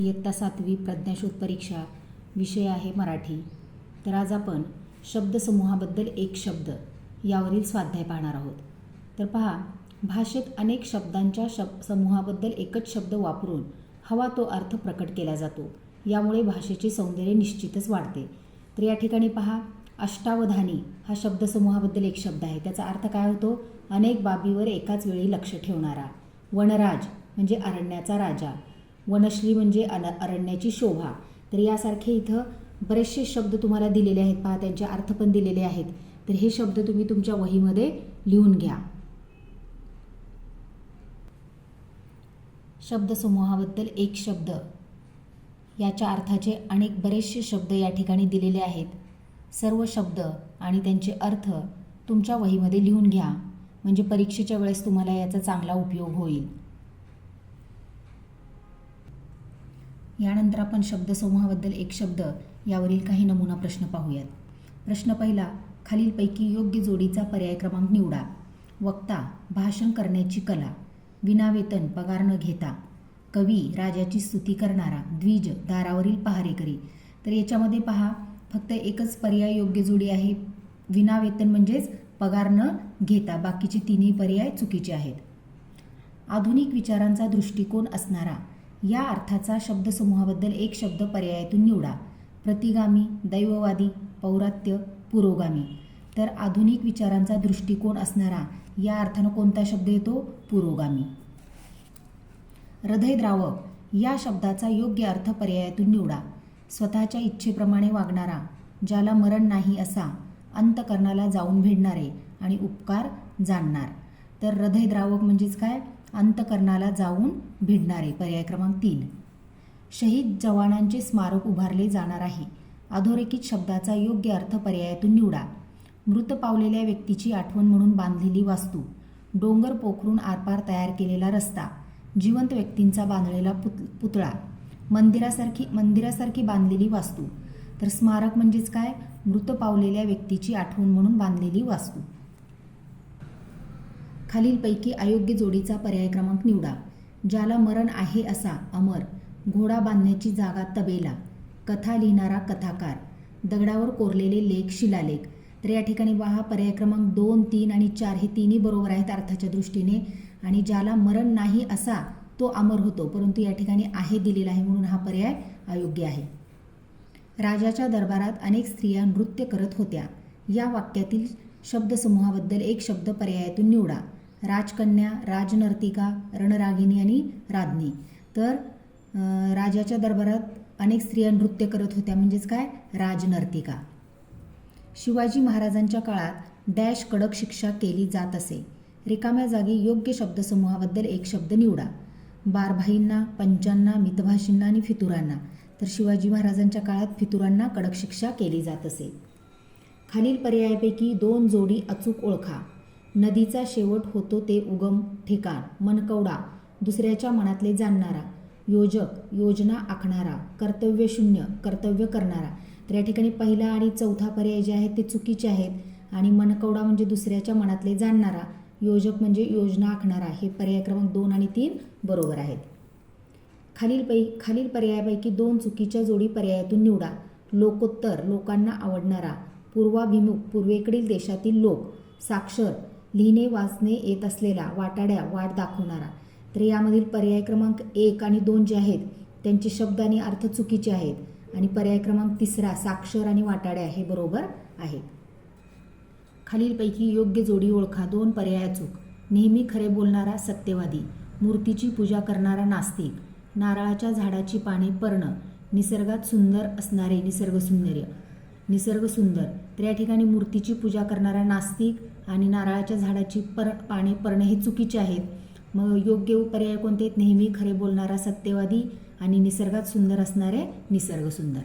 इयत्ता सातवी प्रज्ञाशोध परीक्षा विषय आहे मराठी. तर आज आपण शब्दसमूहाबद्दल एक शब्द यावरील स्वाध्याय पाहणार आहोत. तर पहा भाषेत अनेक शब्दांच्या शब समूहाबद्दल एकच शब्द वापरून हवा तो अर्थ प्रकट केला जातो. यामुळे भाषेचे सौंदर्य निश्चितच वाढते. तर या ठिकाणी पहा अष्टावधानी हा शब्दसमूहाबद्दल एक शब्द आहे. त्याचा अर्थ काय होतो? अनेक बाबीवर एकाच वेळी लक्ष ठेवणारा. वनराज म्हणजे अरण्याचा राजा. वनश्री म्हणजे अन अरण्याची शोभा. तर यासारखे इथं बरेचसे शब्द तुम्हाला दिलेले आहेत. पहा त्यांचे अर्थ पण दिलेले आहेत. तर हे शब्द तुम्ही तुमच्या वहीमध्ये लिहून घ्या. शब्दसमूहाबद्दल एक शब्द. याच्या अर्थाचे अनेक बरेचसे शब्द या ठिकाणी दिलेले आहेत. सर्व शब्द आणि त्यांचे अर्थ तुमच्या वहीमध्ये लिहून घ्या. म्हणजे परीक्षेच्या वेळेस तुम्हाला याचा चांगला उपयोग होईल. यानंतर आपण शब्दसमूहाबद्दल एक शब्द यावरील काही नमुना प्रश्न पाहूयात. प्रश्न पहिला खालीलपैकी योग्य जोडीचा पर्याय क्रमांक निवडा. वक्ता भाषण करण्याची कला. विनावेतन पगार न घेता. कवी राजाची स्तुती करणारा. द्विज दारावरील पहारेकरी. तर याच्यामध्ये पहा फक्त एकच पर्याय योग्य जोडी आहे. विनावेतन म्हणजेच पगार न घेता बाकीचे तिन्ही पर्याय चुकीचे आहेत. आधुनिक विचारांचा दृष्टिकोन असणारा या अर्थाचा शब्दसमूहाबद्दल एक शब्द पर्यायातून निवडा. प्रतिगामी दैववादी पौरात्य पुरोगामी. तर आधुनिक विचारांचा दृष्टिकोन असणारा या अर्थानं कोणता शब्द येतो? पुरोगामी. हृदयद्रावक या शब्दाचा योग्य अर्थ पर्यायातून निवडा. स्वतःच्या इच्छेप्रमाणे वागणारा ज्याला मरण नाही असा अंतकरणाला जाऊन भिडणारे आणि उपकार जाणणार. तर हृदयद्रावक म्हणजेच काय? अंतकरणाला जाऊन भिडणारे. पर्याय क्रमांक तीन. शहीद जवानांचे स्मारक उभारले जाणार आहे. अधोरेखित शब्दाचा योग्य अर्थ पर्यायातून निवडा. मृत पावलेल्या व्यक्तीची आठवण म्हणून बांधलेली वास्तू. डोंगर पोखरून आरपार तयार केलेला रस्ता. जिवंत व्यक्तींचा बांधलेला पुत पुतळा. मंदिरासारखी मंदिरासारखी बांधलेली वास्तू. तर स्मारक म्हणजेच काय? मृत पावलेल्या व्यक्तीची आठवण म्हणून बांधलेली वास्तू. खालीलपैकी अयोग्य जोडीचा पर्याय क्रमांक निवडा ज्याला मरण आहे असा अमर घोडा बांधण्याची जागा तबेला कथा लिहिणारा कथाकार दगडावर कोरलेले लेख शिलालेख. तर या ठिकाणी पहा पर्याय क्रमांक दोन तीन आणि चार हे तिन्ही बरोबर आहेत अर्थाच्या दृष्टीने. आणि ज्याला मरण नाही असा तो अमर होतो परंतु या ठिकाणी आहे दिलेला आहे म्हणून हा पर्याय अयोग्य आहे. राजाच्या दरबारात अनेक स्त्रिया नृत्य करत होत्या. या वाक्यातील शब्दसमूहाबद्दल एक शब्द पर्यायातून निवडा. राजकन्या राजनर्तिका रणरागिनी आणि राज्ञी तर राजाच्या दरबारात अनेक स्त्रिया नृत्य करत होत्या. म्हणजेच काय? राजनर्तिका. शिवाजी महाराजांच्या काळात डॅश कडक शिक्षा केली जात असे. रिकाम्या जागी योग्य शब्दसमूहाबद्दल एक शब्द निवडा. बारभाईंना पंचांना मितभाषींना आणि फितुरांना. तर शिवाजी महाराजांच्या काळात फितुरांना कडक शिक्षा केली जात असे. खालील पर्यायापैकी दोन जोडी अचूक ओळखा. नदीचा शेवट होतो ते उगम ठिकाण मनकवडा दुसऱ्याच्या मनातले जाणणारा योजक योजना आखणारा कर्तव्यशून्य कर्तव्य करणारा. तर या ठिकाणी पहिला आणि चौथा पर्याय जे आहेत ते चुकीचे आहेत आणि मनकवडा म्हणजे दुसऱ्याच्या मनातले जाणणारा योजक म्हणजे योजना आखणारा हे पर्याय क्रमांक दोन आणि तीन बरोबर आहेत. खालील पै खालील पर्यायापैकी दोन चुकीच्या जोडी पर्यायातून निवडा. लोकोत्तर लोकांना आवडणारा पूर्वाभिमुख पूर्वेकडील देशातील लोक साक्षर लिहिणे वाचणे येत असलेला वाटाड्या वाट दाखवणारा. तर यामधील पर्याय क्रमांक एक आणि दोन जे आहेत त्यांचे शब्द आणि अर्थ चुकीचे आहेत आणि पर्याय क्रमांक तिसरा साक्षर आणि वाटाड्या हे बरोबर आहेत. खालीलपैकी योग्य जोडी ओळखा. दोन पर्याय अचूक. नेहमी खरे बोलणारा सत्यवादी मूर्तीची पूजा करणारा नास्तिक नारळाच्या झाडाची पाने पर्ण निसर्गात सुंदर असणारे निसर्गसुंदर्य. निसर्ग सुंदर. तर या ठिकाणी मूर्तीची पूजा करणारा नास्तिक आणि नारळाच्या झाडाची पर पाने पर्ण हे चुकीचे आहेत. मग योग्य पर्याय कोणते आहेत? नेहमी खरे बोलणारा सत्यवादी आणि निसर्गात सुंदर असणारे निसर्ग सुंदर.